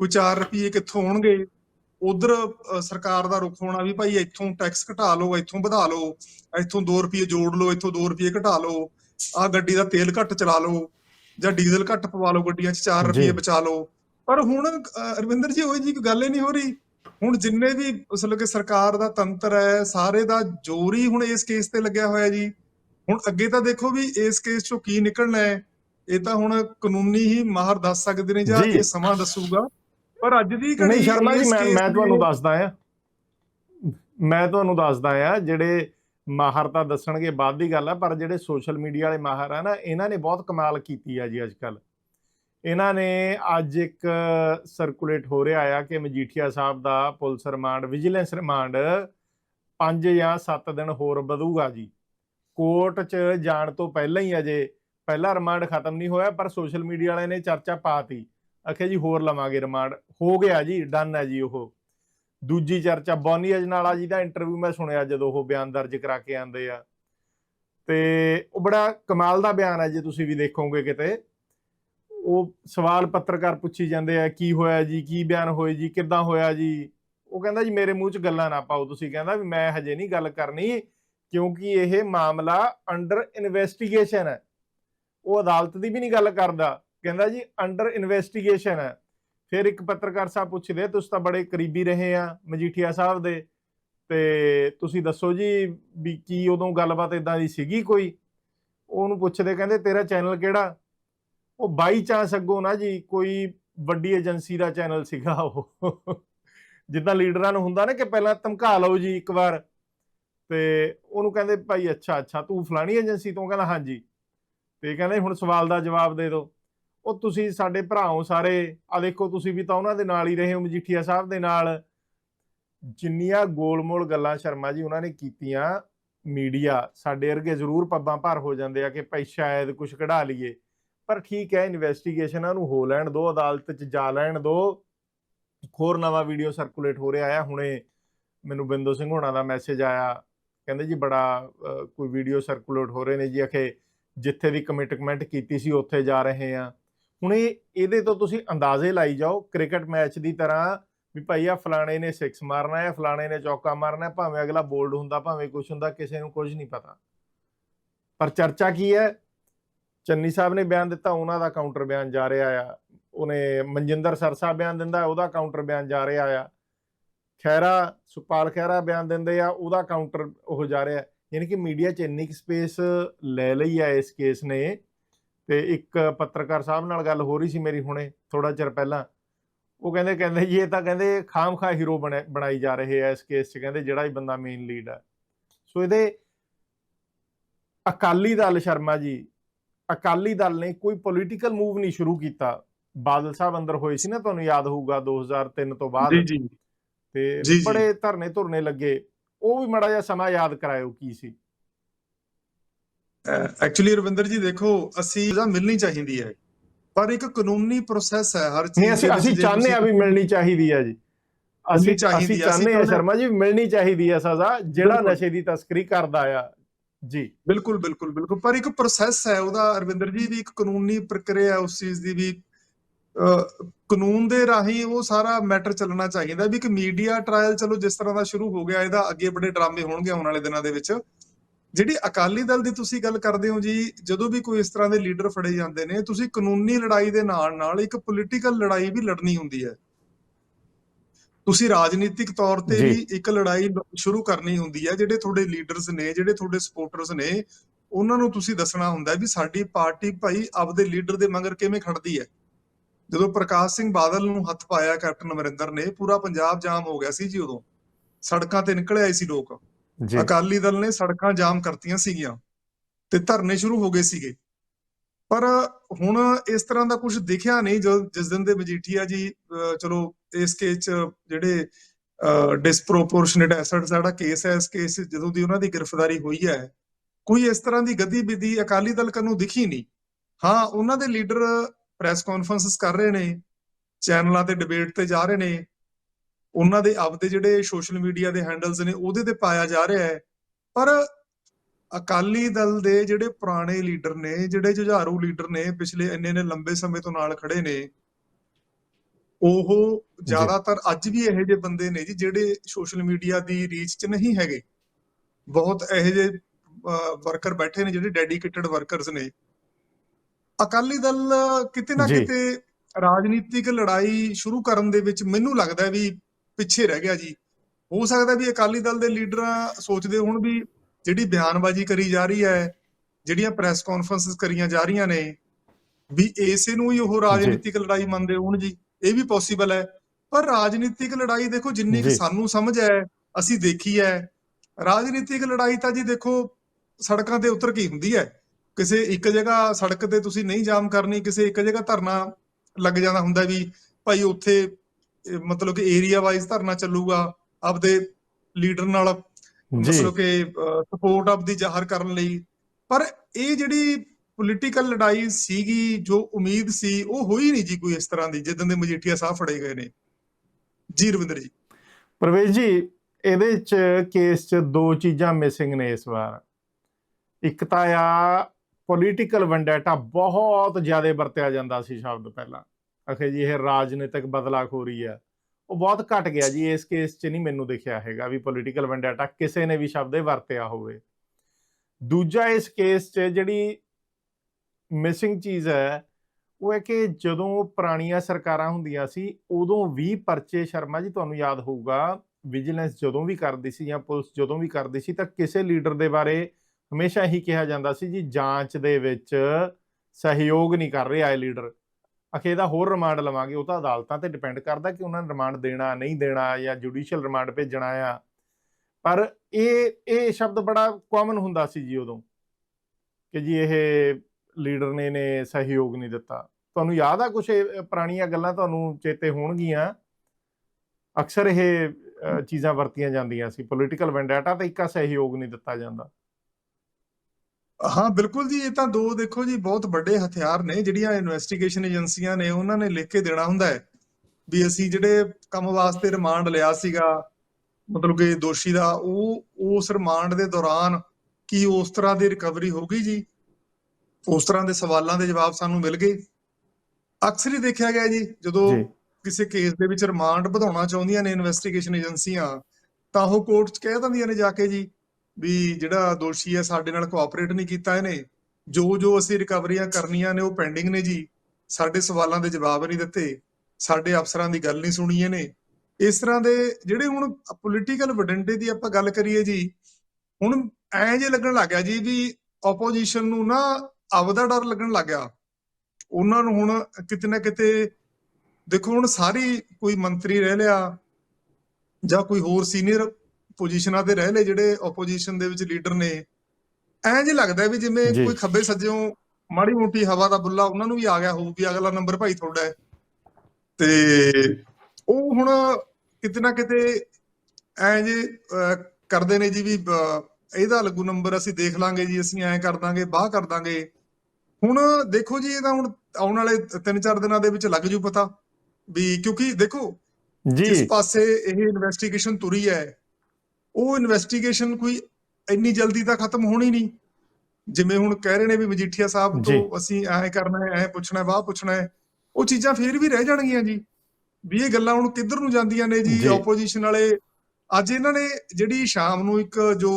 ਕੋਈ 4 ਰੁਪਏ ਕਿੱਥੋਂ ਹੋਣਗੇ ਉਧਰ ਸਰਕਾਰ ਦਾ ਰੁਖ ਹੋਣਾ ਵੀ ਭਾਈ ਇੱਥੋਂ ਟੈਕਸ ਘਟਾ ਲਓ ਇੱਥੋਂ ਵਧਾ ਲਓ ਇੱਥੋਂ 2 ਰੁਪਏ ਜੋੜ ਲਓ ਇੱਥੋਂ 2 ਰੁਪਏ ਘਟਾ ਲਓ ਆ ਗੱਡੀ ਦਾ ਤੇਲ ਘੱਟ ਚਲਾ ਲਓ ਜਾਂ ਡੀਜ਼ਲ ਘੱਟ ਪਵਾ ਲਓ ਗੱਡੀਆਂ 'ਚ 4 ਜੀ। ਰੁਪਏ ਬਚਾ ਲਓ। ਪਰ ਹੁਣ ਰਵਿੰਦਰ ਜੀ ਉਹ ਜੀ ਕੋਈ ਗੱਲ ਹੀ ਨਹੀਂ ਹੋ ਰਹੀ। ਹੁਣ ਜਿੰਨੇ ਵੀ ਅਸਲ ਕਿ ਸਰਕਾਰ ਦਾ ਤੰਤਰ ਹੈ ਸਾਰੇ ਦਾ ਜ਼ੋਰ ਹੀ ਹੁਣ ਇਸ ਕੇਸ ਤੇ ਲੱਗਿਆ ਹੋਇਆ ਜੀ। ਹੁਣ ਅੱਗੇ ਤਾਂ ਦੇਖੋ ਵੀ ਇਸ ਕੇਸ 'ਚੋਂ ਕੀ ਨਿਕਲਣਾ ਹੈ। ਇਹ ਤਾਂ ਹੁਣ ਕਾਨੂੰਨੀ ਹੀ ਮਾਹਰ ਦੱਸ ਸਕਦੇ ਨੇ ਜੀ। ਇਹ ਸਮਾਂ ਦੱਸੂਗਾ। ਪਰ ਅੱਜ ਦੀ ਨਹੀਂ ਸ਼ਰਮਾ ਜੀ ਮੈਂ ਮੈਂ ਤੁਹਾਨੂੰ ਦੱਸਦਾ ਆ। ਮੈਂ ਤੁਹਾਨੂੰ ਦੱਸਦਾ ਆ ਜਿਹੜੇ ਮਾਹਰ ਤਾਂ ਦੱਸਣਗੇ ਬਾਅਦ ਦੀ ਗੱਲ ਆ ਪਰ ਜਿਹੜੇ ਸੋਸ਼ਲ ਮੀਡੀਆ ਵਾਲੇ ਮਾਹਰ ਆ ਨਾ ਇਹਨਾਂ ਨੇ ਬਹੁਤ ਕਮਾਲ ਕੀਤੀ ਆ ਜੀ ਅੱਜ ਕੱਲ ਇਹਨਾਂ ਨੇ ਅੱਜ ਇੱਕ ਸਰਕੂਲੇਟ ਹੋ ਰਿਹਾ ਆ ਕਿ ਮਜੀਠੀਆ ਸਾਹਿਬ ਦਾ ਪੁਲਿਸ ਰਿਮਾਂਡ ਵਿਜੀਲੈਂਸ ਰਿਮਾਂਡ 5 ਜਾਂ 7 ਦਿਨ ਹੋਰ ਵਧੂਗਾ ਜੀ। ਕੋਰਟ 'ਚ ਜਾਣ ਤੋਂ ਪਹਿਲਾਂ ਹੀ ਅਜੇ ਪਹਿਲਾ ਰਿਮਾਂਡ ਖਤਮ ਨਹੀਂ ਹੋਇਆ ਪਰ ਸੋਸ਼ਲ ਮੀਡੀਆ ਵਾਲਿਆਂ ਨੇ ਚਰਚਾ ਪਾਤੀ ਆਖਿਆ ਜੀ ਹੋਰ ਲਵਾਂਗੇ ਰਿਮਾਂਡ। ਹੋ ਗਿਆ ਜੀ ਡਨ ਹੈ ਜੀ ਉਹ। ਦੂਜੀ ਚਰਚਾ ਬੌਨੀ ਅਜਨਾਲਾ ਜੀ ਦਾ ਇੰਟਰਵਿਊ ਮੈਂ ਸੁਣਿਆ ਜਦੋਂ ਉਹ ਬਿਆਨ ਦਰਜ ਕਰਾ ਕੇ ਆਂਦੇ ਆ। ਤੇ ਉਹ ਬੜਾ ਕਮਾਲ ਦਾ ਬਿਆਨ ਹੈ ਜੇ ਤੁਸੀਂ ਵੀ ਦੇਖੋਗੇ ਕਿਤੇ। ਉਹ ਸਵਾਲ ਪੱਤਰਕਾਰ ਪੁੱਛੀ ਜਾਂਦੇ ਆ, ਕੀ ਹੋਇਆ ਜੀ, ਕੀ ਬਿਆਨ ਹੋਏ ਜੀ, ਕਿੱਦਾਂ ਹੋਇਆ ਜੀ? ਉਹ ਕਹਿੰਦਾ ਜੀ, ਮੇਰੇ ਮੂੰਹ 'ਚ ਗੱਲਾਂ ਨਾ ਪਾਓ। ਤੁਸੀਂ ਕਹਿੰਦਾ ਵੀ ਮੈਂ ਹਜੇ ਨਹੀਂ ਗੱਲ ਕਰਨੀ, ਕਿਉਂਕਿ ਇਹ ਮਾਮਲਾ ਅੰਡਰ ਇਨਵੈਸਟੀਗੇਸ਼ਨ ਹੈ। ਉਹ ਅਦਾਲਤ ਦੀ ਵੀ ਨਹੀਂ ਗੱਲ ਕਰਦਾ। ਕਹਿੰਦਾ ਜੀ ਅੰਡਰ ਇਨਵੈਸਟੀਗੇਸ਼ਨ ਹੈ। ਫਿਰ ਇੱਕ ਪੱਤਰਕਾਰ ਸਾਹਿਬ ਪੁੱਛਦੇ ਤੁਸੀਂ ਤਾਂ ਬੜੇ ਕਰੀਬੀ ਰਹੇ ਆ ਮਜੀਠੀਆ ਸਾਹਿਬ ਦੇ। ਤੇ ਤੁਸੀਂ ਦੱਸੋ ਜੀ ਵੀ ਕੀ ਉਦੋਂ ਗੱਲਬਾਤ ਇਦਾਂ ਦੀ ਸੀਗੀ ਕੋਈ? ਉਹਨੂੰ ਪੁੱਛਦੇ ਕਹਿੰਦੇ, ਤੇਰਾ ਚੈਨਲ ਕਿਹੜਾ? ਉਹ ਬਾਈ ਚਾਂਸ ਅੱਗੋਂ ਨਾ ਜੀ, ਕੋਈ ਵੱਡੀ ਏਜੰਸੀ ਦਾ ਚੈਨਲ ਸੀਗਾ ਉਹ। ਜਿੱਦਾਂ ਲੀਡਰਾਂ ਨੂੰ ਹੁੰਦਾ ਨਾ ਕਿ ਪਹਿਲਾਂ ਧਮਕਾ ਲਓ ਜੀ ਇੱਕ ਵਾਰ। ਤੇ ਉਹਨੂੰ ਕਹਿੰਦੇ, ਭਾਈ ਅੱਛਾ ਅੱਛਾ, ਤੂੰ ਫਲਾਣੀ ਏਜੰਸੀ ਤੋਂ? ਕਹਿੰਦਾ, ਹਾਂਜੀ। ਤੇ ਕਹਿੰਦੇ, ਹੁਣ ਸਵਾਲ ਦਾ ਜਵਾਬ ਦੇ ਦਿਓ। ਉਹ ਤੁਸੀਂ ਸਾਡੇ ਭਰਾ ਹੋ ਸਾਰੇ ਆ ਦੇਖੋ ਤੁਸੀਂ ਵੀ ਤਾਂ ਉਹਨਾਂ ਦੇ ਨਾਲ ਹੀ ਰਹੇ ਹੋ ਮਜੀਠੀਆ ਸਾਹਿਬ ਦੇ ਨਾਲ। ਜਿੰਨੀਆਂ ਗੋਲਮੋਲ ਗੱਲਾਂ ਸ਼ਰਮਾ ਜੀ ਉਹਨਾਂ ਨੇ ਕੀਤੀਆਂ ਮੀਡੀਆ, ਸਾਡੇ ਵਰਗੇ ਜ਼ਰੂਰ ਪੱਬਾਂ ਭਰ ਹੋ ਜਾਂਦੇ ਆ ਕਿ ਭਾਈ ਸ਼ਾਇਦ ਕੁਝ ਕਢਾ ਲਈਏ। ਪਰ ਠੀਕ ਹੈ ਇਨਵੈਸਟੀਗੇਸ਼ਨਾਂ ਨੂੰ ਹੋ ਲੈਣ ਦੋ, ਅਦਾਲਤ 'ਚ ਜਾ ਲੈਣ ਦੋ। ਹੋਰ ਨਵਾਂ ਵੀਡੀਓ ਸਰਕੂਲੇਟ ਹੋ ਰਿਹਾ ਆ, ਹੁਣੇ ਮੈਨੂੰ ਬਿੰਦੂ ਸਿੰਘ ਹੋਣਾ ਦਾ ਮੈਸੇਜ ਆਇਆ। ਕਹਿੰਦੇ ਜੀ ਬੜਾ ਕੋਈ ਵੀਡੀਓ ਸਰਕੂਲੇਟ ਹੋ ਰਹੇ ਨੇ ਜੀ, ਅਖੇ ਜਿੱਥੇ ਦੀ ਕਮਿਟਮੈਂਟ ਕੀਤੀ ਸੀ, ਉੱਥੇ ਜਾ ਰਹੇ ਆ। ਹੁਣ ਇਹ, ਇਹਦੇ ਤੋਂ ਤੁਸੀਂ ਅੰਦਾਜ਼ੇ ਲਾਈ ਜਾਓ ਕ੍ਰਿਕਟ ਮੈਚ ਦੀ ਤਰ੍ਹਾਂ ਵੀ ਭਾਈ ਆ ਫਲਾਣੇ ਨੇ ਸਿਕਸ ਮਾਰਨਾ ਹੈ, ਫਲਾਣੇ ਨੇ ਚੌਕਾ ਮਾਰਨਾ ਹੈ, ਭਾਵੇਂ ਅਗਲਾ ਬੋਲਡ ਹੁੰਦਾ, ਭਾਵੇਂ ਕੁਝ ਹੁੰਦਾ, ਕਿਸੇ ਨੂੰ ਕੁਝ ਨਹੀਂ ਪਤਾ। ਪਰ ਚਰਚਾ ਕੀ ਹੈ? ਚੰਨੀ ਸਾਹਿਬ ਨੇ ਬਿਆਨ ਦਿੱਤਾ, ਉਹਨਾਂ ਦਾ ਕਾਊਂਟਰ ਬਿਆਨ ਜਾ ਰਿਹਾ ਆ। ਉਹਨੇ ਮਨਜਿੰਦਰ ਸਰਸਾ ਬਿਆਨ ਦਿੰਦਾ, ਉਹਦਾ ਕਾਊਂਟਰ ਬਿਆਨ ਜਾ ਰਿਹਾ ਆ। ਖੈਰਾ ਸੁਪਾਲ ਖੈਰਾ ਬਿਆਨ ਦਿੰਦੇ ਆ, ਉਹਦਾ ਕਾਊਂਟਰ ਉਹ ਜਾ ਰਿਹਾ। ਯਾਨੀ ਕਿ ਮੀਡੀਆ 'ਚ ਇੰਨੀ ਸਪੇਸ ਲੈ ਲਈ ਆ ਇਸ ਕੇਸ ਨੇ। ਤੇ ਇੱਕ ਪੱਤਰਕਾਰ ਸਾਹਿਬ ਨਾਲ ਗੱਲ ਹੋ ਰਹੀ ਸੀ ਮੇਰੀ ਹੁਣੇ ਥੋੜਾ ਚਿਰ ਪਹਿਲਾਂ। ਉਹ ਕਹਿੰਦੇ ਕਹਿੰਦੇ ਜੀ ਇਹ ਤਾਂ ਕਹਿੰਦੇ ਖਾਮਖਾ ਹੀਰੋ ਬਣਾਈ ਜਾ ਰਹੇ ਆ ਇਸ ਕੇਸ 'ਚ ਕਹਿੰਦੇ ਜਿਹੜਾ ਹੀ ਬੰਦਾ ਮੇਨ ਲੀਡ ਹੈ ਸੋ ਇਹਦੇ ਅਕਾਲੀ ਦਲ ਸ਼ਰਮਾ ਜੀ ਅਕਾਲੀ ਦਲ ਨੇ ਕੋਈ ਪੋਲੀਟੀਕਲ ਮੂਵ ਨਹੀਂ ਸ਼ੁਰੂ ਕੀਤਾ। ਬਾਦਲ ਸਾਹਿਬ ਅੰਦਰ ਹੋਏ ਸੀ ਨਾ ਤੁਹਾਨੂੰ ਯਾਦ ਹੋਊਗਾ 2003 ਤੋਂ ਬਾਅਦ। ਜੀ ਜੀ। ਤੇ। ਬੜੇ ਧਰਨੇ ਧੁਰਨੇ ਲੱਗੇ। ਉਹ ਵੀ ਮੜਾ ਜਿਹਾ ਸਮਾਂ ਯਾਦ ਕਰਾਇਓ ਕੀ ਸੀ। ਐਕਚੁਅਲੀ ਰਵਿੰਦਰ ਜੀ ਦੇਖੋ ਅਸੀਂ ਜਾਂ ਮਿਲਣੀ ਚਾਹੀਦੀ ਹੈ। ਪਰ ਇੱਕ ਕਾਨੂੰਨੀ ਪ੍ਰੋਸੈਸ ਹੈ ਹਰ ਚੀਜ਼ ਨਹੀਂ ਅਸੀਂ ਦੇ ਅਸੀਂ ਚਾਹੁੰਦੇ ਆ ਵੀ ਮਿਲਣੀ ਚਾਹੀਦੀ ਹੈ ਜੀ। ਅਸੀਂ ਅਸੀਂ ਚਾਹੁੰਦੇ ਆ ਸ਼ਰਮਾ ਜੀ ਮਿਲਣੀ ਚਾਹੀਦੀ ਹੈ ਸਜ਼ਾ ਜਿਹੜਾ। ਨਸ਼ੇ ਦੀ ਤਸਕਰੀ ਕਰਦਾ ਆ। ਜੀ। ਬਿਲਕੁਲ ਬਿਲਕੁਲ ਬਿਲਕੁਲ। ਪਰ ਇੱਕ ਪ੍ਰੋਸੈਸ ਹੈ ਉਹਦਾ ਅਰਵਿੰਦਰ ਜੀ ਵੀ ਇੱਕ ਕਾਨੂੰਨੀ ਪ੍ਰਕਿਰਿਆ ਹੈ ਉਸ ਚੀਜ਼ ਦੀ ਵੀ। ਕਾਨੂੰਨ ਦੇ ਰਾਹੀਂ ਉਹ ਸਾਰਾ ਮੈਟਰ ਚੱਲਣਾ ਚਾਹੀਦਾ ਵੀ ਇੱਕ ਮੀਡੀਆ ਟ੍ਰਾਇਲ ਚਲੋ ਜਿਸ ਤਰ੍ਹਾਂ ਦਾ ਸ਼ੁਰੂ ਹੋ ਗਿਆ ਇਹਦਾ ਅੱਗੇ ਬੜੇ ਡਰਾਮੇ ਹੋਣਗੇ ਆਉਣ ਵਾਲੇ ਦਿਨਾਂ ਦੇ ਵਿੱਚ। ਜਿਹੜੀ ਅਕਾਲੀ ਦਲ ਦੀ ਤੁਸੀਂ ਗੱਲ ਕਰਦੇ ਹੋ ਜੀ ਜਦੋਂ ਵੀ ਕੋਈ ਇਸ ਤਰ੍ਹਾਂ ਦੇ ਲੀਡਰ ਫੜੇ ਜਾਂਦੇ ਨੇ ਤੁਸੀਂ ਕਾਨੂੰਨੀ ਲੜਾਈ ਦੇ ਨਾਲ ਨਾਲ ਇੱਕ ਪੋਲੀਟੀਕਲ ਲੜਾਈ ਵੀ ਲੜਨੀ ਹੁੰਦੀ ਹੈ। ਤੁਸੀਂ ਰਾਜਨੀਤਿਕ ਤੌਰ ਤੇ। ਵੀ ਇੱਕ ਲੜਾਈ ਸ਼ੁਰੂ ਕਰਨੀ ਹੁੰਦੀ ਹੈ ਜਿਹੜੇ ਤੁਹਾਡੇ ਲੀਡਰਸ ਨੇ ਜਿਹੜੇ ਤੁਹਾਡੇ ਸਪੋਰਟਰਸ ਨੇ ਉਹਨਾਂ ਨੂੰ ਤੁਸੀਂ ਦੱਸਣਾ ਹੁੰਦਾ ਵੀ ਸਾਡੀ ਪਾਰਟੀ ਭਾਈ ਆਪਦੇ ਲੀਡਰ ਦੇ ਮਗਰ ਕਿਵੇਂ ਖੜਦੀ ਹੈ। ਜਦੋਂ ਪ੍ਰਕਾਸ਼ ਸਿੰਘ ਬਾਦਲ ਨੂੰ ਹੱਥ ਪਾਇਆ ਕੈਪਟਨ ਅਮਰਿੰਦਰ ਨੇ ਪੂਰਾ ਪੰਜਾਬ ਜਾਮ ਹੋ ਗਿਆ ਸੀ ਜੀ ਉਦੋਂ। ਸੜਕਾਂ ਤੇ ਨਿਕਲ ਆਏ ਸੀ ਲੋਕ। ਅਕਾਲੀ ਦਲ ਨੇ ਸੜਕਾਂ ਜਾਮ ਕਰਤੀਆਂ ਸੀਗੀਆਂ ਤੇ ਧਰਨੇ ਸ਼ੁਰੂ ਹੋ ਗਏ ਸੀਗੇ। ਪਰ ਹੁਣ ਇਸ ਤਰ੍ਹਾਂ ਦਾ ਕੁਝ ਦਿਖਿਆ ਨਹੀਂ, ਜੋ ਜਿਸ ਦਿਨ ਦੇ ਮਜੀਠੀਆ ਜੀ ਚਲੋ, ਇਸ ਕੇਸ ਚ ਜਿਹੜੇ ਡਿਸਪ੍ਰੋਪੋਰਸ਼ਨੇਟ ਐਸੈਟਸ ਦਾ ਕੇਸ ਹੈ, ਇਸ ਕੇਸ 'ਚ ਜਦੋਂ ਦੀ ਉਹਨਾਂ ਦੀ ਗ੍ਰਿਫਤਾਰੀ ਹੋਈ ਹੈ, ਕੋਈ ਇਸ ਤਰ੍ਹਾਂ ਦੀ ਗਤੀਵਿਧੀ ਅਕਾਲੀ ਦਲ ਕਨੂੰ ਦਿਖੀ ਨਹੀਂ। ਹਾਂ, ਉਹਨਾਂ ਦੇ ਲੀਡਰ ਪ੍ਰੈਸ ਕਾਨਫਰੰਸਸ ਕਰ ਰਹੇ ਨੇ, ਚੈਨਲਾਂ ਤੇ ਡਿਬੇਟ ਤੇ ਜਾ ਰਹੇ ਨੇ ਉਹਨਾਂ ਦੇ ਆਪਦੇ ਜਿਹੜੇ ਸੋਸ਼ਲ ਮੀਡੀਆ ਦੇ ਹੈਂਡਲਸ ਨੇ ਉਹਦੇ ਤੇ ਪਾਇਆ ਜਾ ਰਿਹਾ ਹੈ। ਪਰ ਅਕਾਲੀ ਦਲ ਦੇ ਜਿਹੜੇ ਪੁਰਾਣੇ ਲੀਡਰ ਨੇ ਜਿਹੜੇ ਜੁਝਾਰੂ ਲੀਡਰ ਨੇ ਪਿਛਲੇ ਇੰਨੇ ਨੇ ਲੰਬੇ ਸਮੇਂ ਤੋਂ ਨਾਲ ਖੜੇ ਨੇ ਉਹ ਜ਼ਿਆਦਾਤਰ ਅੱਜ ਵੀ ਇਹੋ ਜਿਹੇ ਬੰਦੇ ਨੇ ਜੀ ਜਿਹੜੇ ਸੋਸ਼ਲ ਮੀਡੀਆ ਦੀ ਰੀਚ 'ਚ ਨਹੀਂ ਹੈਗੇ। ਬਹੁਤ ਇਹੋ ਜਿਹੇ ਵਰਕਰ ਬੈਠੇ ਨੇ ਜਿਹੜੇ ਡੈਡੀਕੇਟਡ ਵਰਕਰਸ ਨੇ। ਅਕਾਲੀ ਦਲ ਕਿਤੇ ਨਾ। ਕਿਤੇ ਰਾਜਨੀਤਿਕ ਲੜਾਈ ਸ਼ੁਰੂ ਕਰਨ ਦੇ ਵਿੱਚ ਮੈਨੂੰ ਲੱਗਦਾ ਵੀ ਪਿੱਛੇ ਰਹਿ ਗਿਆ ਜੀ। ਹੋ ਸਕਦਾ ਵੀ ਅਕਾਲੀ ਦਲ ਦੇ ਲੀਡਰਾਂ ਸੋਚਦੇ ਹੋਣ ਵੀ ਜਿਹੜੀ ਬਿਆਨਬਾਜ਼ੀ ਕਰੀ ਜਾ ਰਹੀ ਹੈ ਜਿਹੜੀਆਂ ਪ੍ਰੈਸ ਕਾਨਫਰੰਸਸ ਕਰੀਆਂ ਜਾ ਰਹੀਆਂ ਨੇ ਵੀ ਇਸੇ ਨੂੰ ਹੀ ਉਹ ਰਾਜਨੀਤਿਕ ਲੜਾਈ ਮੰਨਦੇ ਹੋਣ ਜੀ। ਇਹ ਵੀ ਪੋਸੀਬਲ ਹੈ। ਪਰ ਰਾਜਨੀਤਿਕ ਲੜਾਈ ਦੇਖੋ ਜਿੰਨੀ ਕੁ। ਸਾਨੂੰ ਸਮਝ ਹੈ ਅਸੀਂ ਦੇਖੀ ਹੈ। ਰਾਜਨੀਤਿਕ ਲੜਾਈ ਤਾਂ ਜੀ ਦੇਖੋ ਸੜਕਾਂ ਤੇ ਉਤਰ ਕੇ ਹੁੰਦੀ ਹੈ। ਕਿਸੇ ਇੱਕ ਜਗ੍ਹਾ ਸੜਕ ਤੇ ਤੁਸੀਂ ਨਹੀਂ ਜਾਮ ਕਰਨੀ ਕਿਸੇ ਇੱਕ ਜਗ੍ਹਾ ਧਰਨਾ ਲੱਗ ਜਾਂਦਾ ਹੁੰਦਾ ਵੀ ਭਾਈ ਉੱਥੇ ਮਤਲਬ ਕਿ ਏਰੀਆ ਵਾਈਜ਼ ਧਰਨਾ ਚੱਲੂਗਾ ਆਪਦੇ ਲੀਡਰ ਨਾਲ ਮਤਲਬ ਕਿ ਸਪੋਰਟ ਆਪਦੀ ਜ਼ਾਹਰ ਕਰਨ ਲਈ। ਪਰ ਇਹ ਜਿਹੜੀ ਪੋਲੀਟੀਕਲ ਲੜਾਈ ਸੀਗੀ ਜੋ ਉਮੀਦ ਸੀ ਉਹ ਹੋਈ ਨਹੀਂ ਜੀ ਕੋਈ ਇਸ ਤਰ੍ਹਾਂ ਦੀ ਜਿੱਦਾਂ ਦੇ ਮਜੀਠੀਆ ਸਾਹਿਬ ਫੜੇ ਗਏ ਨੇ। ਜੀ ਰਵਿੰਦਰ ਜੀ। ਪ੍ਰਵੇਸ਼ ਜੀ ਇਹਦੇ ਚ ਕੇਸ ਚ ਦੋ ਚੀਜ਼ਾਂ ਮਿਸਿੰਗ ਨੇ ਇਸ ਵਾਰ। ਇੱਕ ਤਾਂ ਆ ਪੋਲੀਟੀਕਲ ਵੈਂਡੇਟਾ ਬਹੁਤ ਜ਼ਿਆਦਾ ਵਰਤਿਆ ਜਾਂਦਾ ਸੀ ਸ਼ਬਦ ਪਹਿਲਾਂ। ਅਖੇ ਜੀ, ਇਹ ਰਾਜਨੀਤਿਕ ਬਦਲਾਅ ਹੋ ਰਹੀ ਹੈ ਉਹ ਬਹੁਤ ਘਟ ਗਿਆ ਜੀ, ਇਸ ਕੇਸ 'ਚ ਨਹੀਂ ਮੈਨੂੰ ਦਿਖਿਆ ਹੈਗਾ ਵੀ ਪੋਲੀਟੀਕਲ ਵੈਂਡੇਟਾ ਕਿਸੇ ਨੇ ਵੀ ਸ਼ਬਦ ਵਰਤਿਆ ਹੋਵੇ। ਦੂਜਾ ਇਸ ਕੇਸ 'ਚ ਜਿਹੜੀ ਮਿਸਿੰਗ ਚੀਜ਼ ਹੈ, ਉਹ ਹੈ ਕਿ ਜਦੋਂ ਪੁਰਾਣੀਆਂ ਸਰਕਾਰਾਂ ਹੁੰਦੀਆਂ ਸੀ, ਉਦੋਂ ਵੀ ਪਰਚੇ ਸ਼ਰਮਾ ਜੀ ਤੁਹਾਨੂੰ ਯਾਦ ਹੋਊਗਾ ਵਿਜੀਲੈਂਸ ਜਦੋਂ ਵੀ ਕਰਦੀ ਸੀ ਜਾਂ ਪੁਲਿਸ ਜਦੋਂ ਵੀ ਕਰਦੀ ਸੀ, ਤਾਂ ਕਿਸੇ ਲੀਡਰ ਦੇ ਬਾਰੇ ਹਮੇਸ਼ਾ ਹੀ ਕਿਹਾ ਜਾਂਦਾ ਸੀ ਜੀ, ਜਾਂਚ ਦੇ ਵਿੱਚ ਸਹਿਯੋਗ ਨਹੀਂ ਕਰ ਰਿਹਾ ਇਹ ਲੀਡਰ ਅਖੇ ਦਾ ਹੋਰ ਰਿਮਾਂਡ ਲਵਾਂਗੇ, ਉਹ ਤਾਂ ਅਦਾਲਤਾਂ ਤੇ ਡਿਪੈਂਡ ਕਰਦਾ ਕਿ ਉਹਨਾਂ ਨੇ ਰਿਮਾਂਡ ਦੇਣਾ, ਨਹੀਂ ਦੇਣਾ ਜਾਂ ਜੁਡੀਸ਼ੀਅਲ ਰਿਮਾਂਡ ਭੇਜਣਾ ਆ। ਪਰ ਇਹ ਇਹ ਸ਼ਬਦ ਬੜਾ ਕਾਮਨ ਹੁੰਦਾ ਸੀ ਜੀ ਉਦੋਂ, ਕਿ ਜੀ ਇਹ ਲੀਡਰ ਨੇ ਨੇ ਸਹਿਯੋਗ ਨਹੀਂ ਦਿੱਤਾ। ਤੁਹਾਨੂੰ ਯਾਦ ਆ ਕੁਝ ਪੁਰਾਣੀਆਂ ਗੱਲਾਂ ਤੁਹਾਨੂੰ ਚੇਤੇ ਹੋਣਗੀਆਂ? ਅਕਸਰ ਇਹ ਚੀਜ਼ਾਂ ਵਰਤੀਆਂ ਜਾਂਦੀਆਂ ਸੀ। ਪੋਲੀਟੀਕਲ ਵੈਂਡਾਟਾ ਤੇ ਇੱਕਾ ਸਹਿਯੋਗ ਨਹੀਂ ਦਿੱਤਾ ਜਾਂਦਾ। ਹਾਂ ਬਿਲਕੁਲ ਜੀ ਇਹ ਤਾਂ ਦੋ ਦੇਖੋ ਜੀ ਬਹੁਤ ਵੱਡੇ ਹਥਿਆਰ ਨੇ ਜਿਹੜੀਆਂ ਇਨਵੈਸਟੀਗੇਸ਼ਨ ਏਜੰਸੀਆਂ ਨੇ ਉਹਨਾਂ ਨੇ ਲਿਖ ਕੇ ਦੇਣਾ ਹੁੰਦਾ ਹੈ ਵੀ ਅਸੀਂ ਜਿਹੜੇ ਕੰਮ ਵਾਸਤੇ ਰਿਮਾਂਡ ਲਿਆ ਸੀਗਾ ਮਤਲਬ ਕਿ ਦੋਸ਼ੀ ਦਾ ਉਹ ਉਸ ਰਿਮਾਂਡ ਦੇ ਦੌਰਾਨ ਕੀ ਉਸ ਤਰ੍ਹਾਂ ਦੀ ਰਿਕਵਰੀ ਹੋ ਗਈ ਜੀ? ਉਸ ਤਰ੍ਹਾਂ ਦੇ ਸਵਾਲਾਂ ਦੇ ਜਵਾਬ ਸਾਨੂੰ ਮਿਲ ਗਏ। ਅਕਸਰ ਹੀ ਦੇਖਿਆ ਗਿਆ ਜੀ ਜਦੋਂ ਕਿਸੇ ਕੇਸ ਦੇ ਵਿੱਚ ਰਿਮਾਂਡ ਵਧਾਉਣਾ ਚਾਹੁੰਦੀਆਂ ਨੇ ਇਨਵੈਸਟੀਗੇਸ਼ਨ ਏਜੰਸੀਆਂ ਤਾਂ ਉਹ ਕੋਰਟ 'ਚ ਕਹਿ ਦਿੰਦੀਆਂ ਨੇ ਜਾ ਕੇ ਜੀ ਵੀ ਜਿਹੜਾ ਦੋਸ਼ੀ ਹੈ ਸਾਡੇ ਨਾਲ ਕੋਆਪਰੇਟ ਨਹੀਂ ਕੀਤਾ ਇਹਨੇ। ਜੋ ਜੋ ਅਸੀਂ ਰਿਕਵਰੀਆਂ ਕਰਨੀਆਂ ਨੇ ਉਹ ਪੈਂਡਿੰਗ ਨੇ ਜੀ। ਸਾਡੇ ਸਵਾਲਾਂ ਦੇ ਜਵਾਬ ਨਹੀਂ ਦਿੱਤੇ। ਸਾਡੇ ਅਫਸਰਾਂ ਦੀ ਗੱਲ ਨਹੀਂ ਸੁਣੀ ਇਹਨੇ। ਇਸ ਤਰ੍ਹਾਂ ਦੇ ਜਿਹੜੇ ਹੁਣ ਪੋਲੀਟੀਕਲ ਵਡੰਡੇ ਦੀ ਆਪਾਂ ਗੱਲ ਕਰੀਏ ਜੀ, ਹੁਣ ਐਂ ਜੇ ਲੱਗਣ ਲੱਗ ਗਿਆ ਜੀ ਵੀ ਆਪੋਜੀਸ਼ਨ ਨੂੰ ਨਾ ਆਪਦਾ ਡਰ ਲੱਗਣ ਲੱਗ ਗਿਆ। ਉਹਨਾਂ ਨੂੰ ਹੁਣ ਕਿਤੇ ਨਾ ਕਿਤੇ ਦੇਖੋ ਹੁਣ ਸਾਰੀ ਕੋਈ ਮੰਤਰੀ ਰਹਿ ਲਿਆ ਜਾਂ ਕੋਈ ਹੋਰ ਸੀਨੀਅਰ ਪੋਜੀਸ਼ਨਾਂ ਤੇ ਰਹਿ ਲਏ ਜਿਹੜੇ ਆਪੋਜੀਸ਼ਨ ਦੇ ਵਿੱਚ ਲੀਡਰ ਨੇ। ਐਂ ਜੇ ਲੱਗਦਾ ਵੀ ਜਿਵੇਂ। ਕੋਈ ਖੱਬੇ ਸੱਜਿਓਂ ਮਾੜੀ ਮੋਟੀ ਹਵਾ ਦਾ ਬੁੱਲਾ ਉਹਨਾਂ ਨੂੰ ਵੀ ਆ ਗਿਆ ਹੋਊ ਵੀ ਅਗਲਾ ਨੰਬਰ ਭਾਈ ਤੁਹਾਡਾ ਹੈ। ਤੇ ਉਹ ਹੁਣ ਕਿਤੇ ਨਾ ਕਿਤੇ ਐਂ ਜੇ ਅਹ, ਕਰਦੇ ਨੇ ਜੀ ਵੀ ਇਹਦਾ ਲੱਗੂ ਨੰਬਰ ਅਸੀਂ ਦੇਖ ਲਾਂਗੇ ਜੀ ਅਸੀਂ ਐਂ ਕਰ ਦਾਂਗੇ ਬਾਹ ਕਰ ਦਾਂਗੇ। ਹੁਣ ਦੇਖੋ ਜੀ ਇਹਦਾ ਹੁਣ ਆਉਣ ਵਾਲੇ 3-4 ਦਿਨਾਂ ਦੇ ਵਿੱਚ ਲੱਗ ਜੂ ਪਤਾ ਵੀ ਕਿਉਂਕਿ ਦੇਖੋ ਜੀ। ਪਾਸੇ ਇਹ ਇਨਵੈਸਟੀਗੇਸ਼ਨ ਤੁਰੀ ਹੈ ਉਹ ਇਨਵੈਸਟੀਗੇਸ਼ਨ ਕੋਈ ਇੰਨੀ ਜਲਦੀ ਤਾਂ ਖਤਮ ਹੋਣੀ ਨਹੀਂ ਜਿਵੇਂ ਹੁਣ ਕਹਿ ਰਹੇ ਨੇ ਵੀ ਮਜੀਠੀਆ ਸਾਹਿਬ। ਤੋਂ ਅਸੀਂ ਐਂ ਕਰਨਾ ਹੈ ਐਂ ਪੁੱਛਣਾ ਹੈ ਵਾਹ ਪੁੱਛਣਾ ਹੈ ਉਹ ਚੀਜ਼ਾਂ ਫੇਰ ਵੀ ਰਹਿ ਜਾਣਗੀਆਂ ਜੀ ਵੀ ਇਹ ਗੱਲਾਂ ਹੁਣ ਕਿੱਧਰ ਨੂੰ ਜਾਂਦੀਆਂ ਨੇ ਜੀ। ਆਪੋਜੀਸ਼ਨ ਵਾਲੇ ਅੱਜ ਇਹਨਾਂ ਨੇ ਜਿਹੜੀ ਸ਼ਾਮ ਨੂੰ ਇੱਕ ਜੋ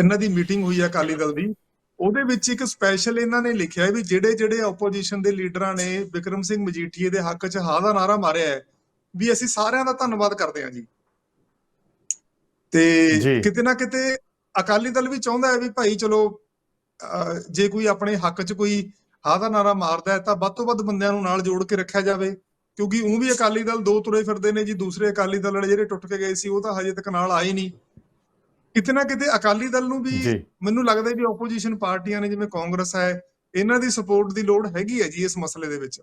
ਇਹਨਾਂ ਦੀ ਮੀਟਿੰਗ ਹੋਈ ਹੈ ਅਕਾਲੀ ਦਲ ਦੀ ਉਹਦੇ ਵਿੱਚ ਇੱਕ ਸਪੈਸ਼ਲ ਇਹਨਾਂ ਨੇ ਲਿਖਿਆ ਵੀ ਜਿਹੜੇ ਜਿਹੜੇ ਆਪੋਜੀਸ਼ਨ ਦੇ ਲੀਡਰਾਂ ਨੇ ਵਿਕਰਮ ਸਿੰਘ ਮਜੀਠੀਏ ਦੇ ਹੱਕ 'ਚ ਹਾਂ ਦਾ ਨਾਰਾ ਮਾਰਿਆ ਹੈ ਵੀ ਅਸੀਂ ਸਾਰਿਆਂ ਦਾ ਧੰਨਵਾਦ ਕਰਦੇ ਹਾਂ ਜੀ। ਤੇ ਕਿਤੇ ਨਾ ਕਿਤੇ ਅਕਾਲੀ ਦਲ ਵੀ ਚਾਹੁੰਦਾ ਹੈ ਵੀ ਭਾਈ ਚਲੋ ਜੇ ਕੋਈ ਆਪਣੇ ਹੱਕ 'ਚ ਕੋਈ ਹਾਂ ਦਾ ਨਾਰਾ ਮਾਰਦਾ ਹੈ ਤਾਂ ਵੱਧ ਤੋਂ ਵੱਧ ਬੰਦਿਆਂ ਨੂੰ ਨਾਲ ਜੋੜ ਕੇ ਰੱਖਿਆ ਜਾਵੇ। ਕਿਉਂਕਿ ਉਹ ਵੀ ਅਕਾਲੀ ਦਲ ਦੋ ਤੁਰੇ ਫਿਰਦੇ ਨੇ ਜੀ ਦੂਸਰੇ ਅਕਾਲੀ ਦਲ ਵਾਲੇ ਜਿਹੜੇ ਟੁੱਟ ਕੇ ਗਏ ਸੀ ਉਹ ਤਾਂ ਹਜੇ ਤੱਕ ਨਾਲ ਆਏ ਨਹੀਂ। ਕਿਤੇ ਨਾ ਕਿਤੇ ਅਕਾਲੀ ਦਲ ਨੂੰ ਵੀ ਮੈਨੂੰ ਲੱਗਦਾ ਵੀ ਆਪੋਜੀਸ਼ਨ ਪਾਰਟੀਆਂ ਨੇ ਜਿਵੇਂ ਕਾਂਗਰਸ ਹੈ ਇਹਨਾਂ ਦੀ ਸਪੋਰਟ ਦੀ ਲੋੜ ਹੈਗੀ ਹੈ ਜੀ ਇਸ ਮਸਲੇ ਦੇ ਵਿੱਚ।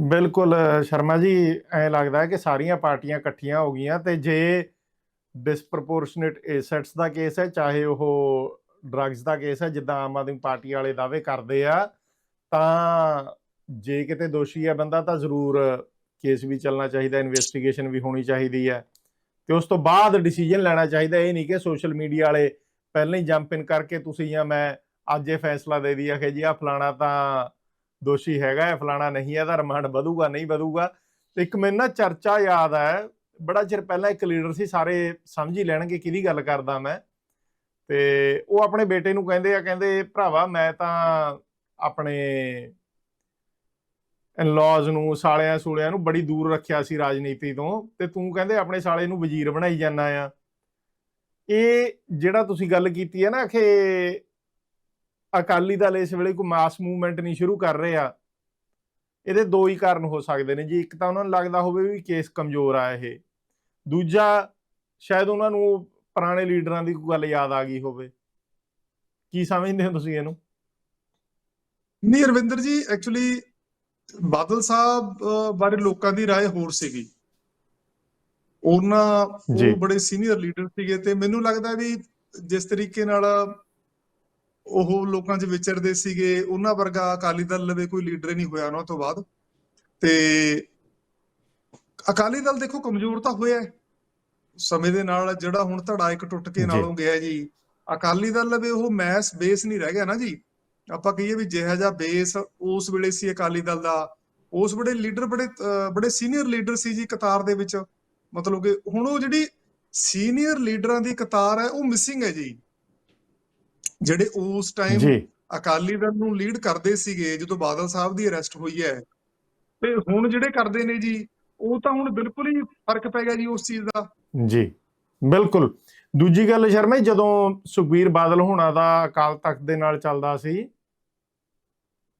ਬਿਲਕੁਲ ਸ਼ਰਮਾ ਜੀ, ਐ ਲੱਗਦਾ ਹੈ ਕਿ ਸਾਰੀਆਂ ਪਾਰਟੀਆਂ ਇਕੱਠੀਆਂ ਹੋ ਗਈਆਂ ਤੇ ਜੇ ਡਿਸਪ੍ਰੋਪੋਰਸ਼ਨੇਟ ਐਸੈਟਸ ਦਾ ਕੇਸ ਹੈ, ਚਾਹੇ ਉਹ ਡਰੱਗਸ ਦਾ ਕੇਸ ਹੈ, ਜਿੱਦਾਂ ਆਮ ਆਦਮੀ ਪਾਰਟੀ ਵਾਲੇ ਦਾਅਵੇ ਕਰਦੇ ਆ, ਤਾਂ ਜੇ ਕਿਤੇ ਦੋਸ਼ੀ ਹੈ ਬੰਦਾ, ਤਾਂ ਜ਼ਰੂਰ ਕੇਸ ਵੀ ਚੱਲਣਾ ਚਾਹੀਦਾ ਇਨਵੈਸਟੀਗੇਸ਼ਨ ਵੀ ਹੋਣੀ ਚਾਹੀਦੀ ਹੈ। ਤੇ ਉਸ ਤੋਂ ਬਾਅਦ ਡਿਸੀਜਨ ਲੈਣਾ ਚਾਹੀਦਾ, ਇਹ ਨਹੀਂ ਕਿ ਸੋਸ਼ਲ ਮੀਡੀਆ ਵਾਲੇ ਪਹਿਲਾਂ ਹੀ ਜੰਪ ਇਨ ਕਰਕੇ ਤੁਸੀਂ ਜਾਂ ਮੈਂ ਅੱਜ ਇਹ ਫੈਸਲਾ ਦੇ ਦਿਆ ਕਿ ਜੀ ਆ ਫਲਾਣਾ ਤਾਂ ਦੋਸ਼ੀ ਹੈਗਾ ਹੈ, ਫਲਾਣਾ ਨਹੀਂ ਹੈ ਤਾਂ ਰਿਮਾਂਡ ਵਧੂਗਾ, ਨਹੀਂ ਵਧੂਗਾ। ਇੱਕ ਮੈਨੂੰ ਨਾ ਚਰਚਾ ਯਾਦ ਹੈ, ਬੜਾ ਚਿਰ ਪਹਿਲਾਂ ਇੱਕ ਲੀਡਰ ਸੀ, ਸਾਰੇ ਸਮਝ ਹੀ ਲੈਣਗੇ ਕਿਹਦੀ ਗੱਲ ਕਰਦਾ ਮੈਂ। ਤੇ ਉਹ ਆਪਣੇ ਬੇਟੇ ਨੂੰ ਕਹਿੰਦੇ ਆ, ਕਹਿੰਦੇ, ਭਰਾਵਾ, ਮੈਂ ਤਾਂ ਆਪਣੇ ਇਨ-ਲॉज ਨੂੰ, ਸਾਲਿਆਂ ਸੂਲਿਆਂ ਨੂੰ ਬੜੀ ਦੂਰ ਰੱਖਿਆ ਸੀ ਰਾਜਨੀਤੀ ਤੋਂ, ਤੇ ਤੂੰ ਕਹਿੰਦੇ ਆਪਣੇ ਸਾਲੇ ਨੂੰ ਵਜ਼ੀਰ ਬਣਾਈ ਜਾਂਦਾ ਆ। ਇਹ ਜਿਹੜਾ ਤੁਸੀਂ ਗੱਲ ਕੀਤੀ ਹੈ ਨਾ, ਕਿ ਅਕਾਲੀ ਦਲ ਇਸ ਵੇਲੇ ਕੋਈ ਮਾਸ ਮੂਵਮੈਂਟ ਨਹੀਂ ਸ਼ੁਰੂ ਕਰ ਰਿਹਾ ਇਹਦੇ ਦੋ ਹੀ ਕਾਰਨ ਹੋ ਸਕਦੇ ਨੇ ਜੀ ਇੱਕ ਤਾਂ ਉਹਨਾਂ ਨੂੰ ਲੱਗਦਾ ਹੋਵੇ ਵੀ ਕੇਸ ਕਮਜ਼ੋਰ ਆ ਇਹ ਦੂਜਾ ਸ਼ਾਇਦ ਉਹਨਾਂ ਨੂੰ ਉਹ ਪੁਰਾਣੇ ਲੀਡਰਾਂ ਦੀ ਕੋਈ ਗੱਲ ਯਾਦ ਆ ਗਈ ਹੋਵੇ ਕੀ ਸਮਝਦੇ ਹੋ ਤੁਸੀਂ ਇਹਨੂੰ ਨਹੀਂ ਰਵਿੰਦਰ ਜੀ ਐਕਚੁਅਲੀ ਬਾਦਲ ਸਾਹਿਬ ਅਹ, ਬਾਰੇ ਲੋਕਾਂ ਦੀ رائے ਹੋਰ ਸੀਗੀ ਉਹਨਾਂ ਜੀ। ਉਹ ਬੜੇ ਸੀਨੀਅਰ ਲੀਡਰ ਸੀਗੇ ਤੇ ਮੈਨੂੰ ਲੱਗਦਾ ਵੀ ਜਿਸ ਤਰੀਕੇ ਨਾਲ ਉਹ ਲੋਕਾਂ 'ਚ ਵਿਚਰਦੇ ਸੀਗੇ ਉਹਨਾਂ ਵਰਗਾ ਅਕਾਲੀ ਦਲ ਲਵੇ ਕੋਈ ਲੀਡਰ ਨਹੀਂ ਹੋਇਆ ਉਹਨਾਂ ਤੋਂ ਬਾਅਦ। ਤੇ ਅਕਾਲੀ ਦਲ ਦੇਖੋ ਕਮਜ਼ੋਰ ਤਾਂ ਹੋਇਆ। ਸਮੇਂ ਦੇ ਨਾਲ ਜਿਹੜਾ ਹੁਣ ਧੜਾ ਇੱਕ ਟੁੱਟ ਕੇ। ਨਾਲੋਂ ਗਿਆ ਜੀ। ਅਕਾਲੀ ਦਲ ਲਵੇ ਉਹ ਮੈਸ ਬੇਸ ਨਹੀਂ ਰਹਿ ਗਿਆ ਨਾ ਜੀ। ਆਪਾਂ ਕਹੀਏ ਵੀ ਜਿਹੜਾ ਜਿਹਾ ਬੇਸ ਉਸ ਵੇਲੇ ਸੀ ਅਕਾਲੀ ਦਲ ਦਾ। ਉਸ ਵੇਲੇ ਲੀਡਰ ਬੜੇ ਬੜੇ ਸੀਨੀਅਰ ਲੀਡਰ ਸੀ ਜੀ ਕਤਾਰ ਦੇ ਵਿੱਚ। ਮਤਲਬ ਕਿ ਹੁਣ ਉਹ ਜਿਹੜੀ ਸੀਨੀਅਰ ਲੀਡਰਾਂ ਦੀ ਕਤਾਰ ਹੈ ਉਹ ਮਿਸਿੰਗ ਹੈ ਜੀ। ਜਿਹੜੇ ਉਸ ਟਾਈਮ ਅਕਾਲੀ ਦਲ ਨੂੰ ਲੀਡ ਕਰਦੇ ਸੀਗੇ ਜਦੋਂ ਬਾਦਲ ਸਾਹਿਬ ਦੀ ਅਰੈਸਟ ਹੋਈ ਹੈ ਤੇ ਹੁਣ ਜਿਹੜੇ ਕਰਦੇ ਨੇ ਜੀ ਉਹ ਤਾਂ ਹੁਣ ਬਿਲਕੁਲ ਹੀ ਫ਼ਰਕ ਪੈ ਗਿਆ ਜੀ ਉਸ ਚੀਜ਼ ਦਾ। ਜੀ ਬਿਲਕੁਲ। ਦੂਜੀ ਗੱਲ ਸ਼ਰਮਾ ਜੀ, ਜਦੋਂ ਸੁਖਬੀਰ ਬਾਦਲ ਹੋਣਾ ਦਾ ਅਕਾਲ ਤਖਤ ਦੇ ਨਾਲ ਚੱਲਦਾ ਸੀ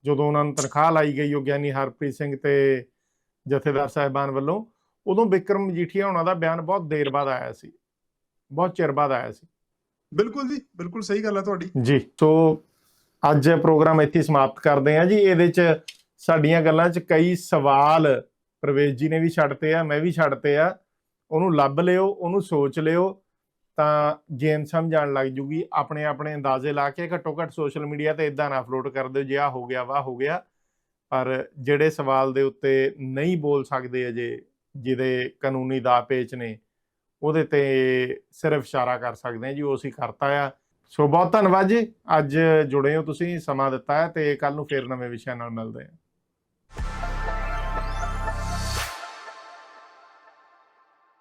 ਜਦੋਂ ਉਹਨਾਂ ਨੂੰ ਤਨਖਾਹ ਲਾਈ ਗਈ ਉਹ ਗਿਆਨੀ ਹਰਪ੍ਰੀਤ ਸਿੰਘ ਤੇ ਜਥੇਦਾਰ ਸਾਹਿਬਾਨ ਵੱਲੋਂ ਉਦੋਂ ਵਿਕਰਮ ਮਜੀਠੀਆ ਹੋਣਾ ਦਾ ਬਿਆਨ ਬਹੁਤ ਦੇਰ ਬਾਅਦ ਆਇਆ ਸੀ ਬਹੁਤ ਚਿਰ ਬਾਅਦ ਆਇਆ ਸੀ। ਬਿਲਕੁਲ ਜੀ, ਬਿਲਕੁਲ ਸਹੀ ਗੱਲ ਹੈ ਤੁਹਾਡੀ। ਜੀ, ਸੋ ਅੱਜ ਪ੍ਰੋਗਰਾਮ ਇੱਥੇ ਸਮਾਪਤ ਕਰਦੇ ਹਾਂ ਜੀ। ਇਹਦੇ ਚ ਸਾਡੀਆਂ ਗੱਲਾਂ ਚ ਕਈ ਸਵਾਲ ਪ੍ਰਵੇਸ਼ ਜੀ ਨੇ ਵੀ ਛੱਡਤੇ ਆ, ਮੈਂ ਵੀ ਛੱਡਤੇ ਆ। ਉਹਨੂੰ ਲੱਭ ਲਿਓ, ਉਹਨੂੰ ਸੋਚ ਲਿਓ, ਤਾਂ ਗੇਮ ਸਮਝ ਆਉਣ ਲੱਗ ਜੂਗੀ। ਆਪਣੇ ਆਪਣੇ ਅੰਦਾਜ਼ੇ ਲਾ ਕੇ ਘੱਟੋ ਘੱਟ ਸੋਸ਼ਲ ਮੀਡੀਆ ਤੇ ਇਦਾਂ ਨਾ ਅਪਲੋਡ ਕਰ ਦਿਓ ਜੇ ਆ ਹੋ ਗਿਆ ਵਾ ਹੋ ਗਿਆ। ਪਰ ਜਿਹੜੇ ਸਵਾਲ ਦੇ ਉੱਤੇ ਨਹੀਂ ਬੋਲ ਸਕਦੇ ਅਜੇ, ਜਿਹਦੇ ਕਾਨੂੰਨੀ ਦਾਅ ਪੇਚ ਨੇ ਉਹਦੇ ਤੇ ਸਿਰਫ ਇਸ਼ਾਰਾ ਕਰ ਸਕਦੇ ਹਾਂ ਜੀ, ਉਹ ਅਸੀਂ ਕਰਤਾ ਆ। ਸੋ ਬਹੁਤ ਧੰਨਵਾਦ ਜੀ। ਅੱਜ ਜੁੜੇ ਹੋ ਤੁਸੀਂ, ਸਮਾਂ ਦਿੱਤਾ ਤੇ ਕੱਲ ਨੂੰ ਫੇਰ ਨਵੇਂ ਵਿਸ਼ਿਆਂ ਨਾਲ ਮਿਲਦੇ ਹਾਂ।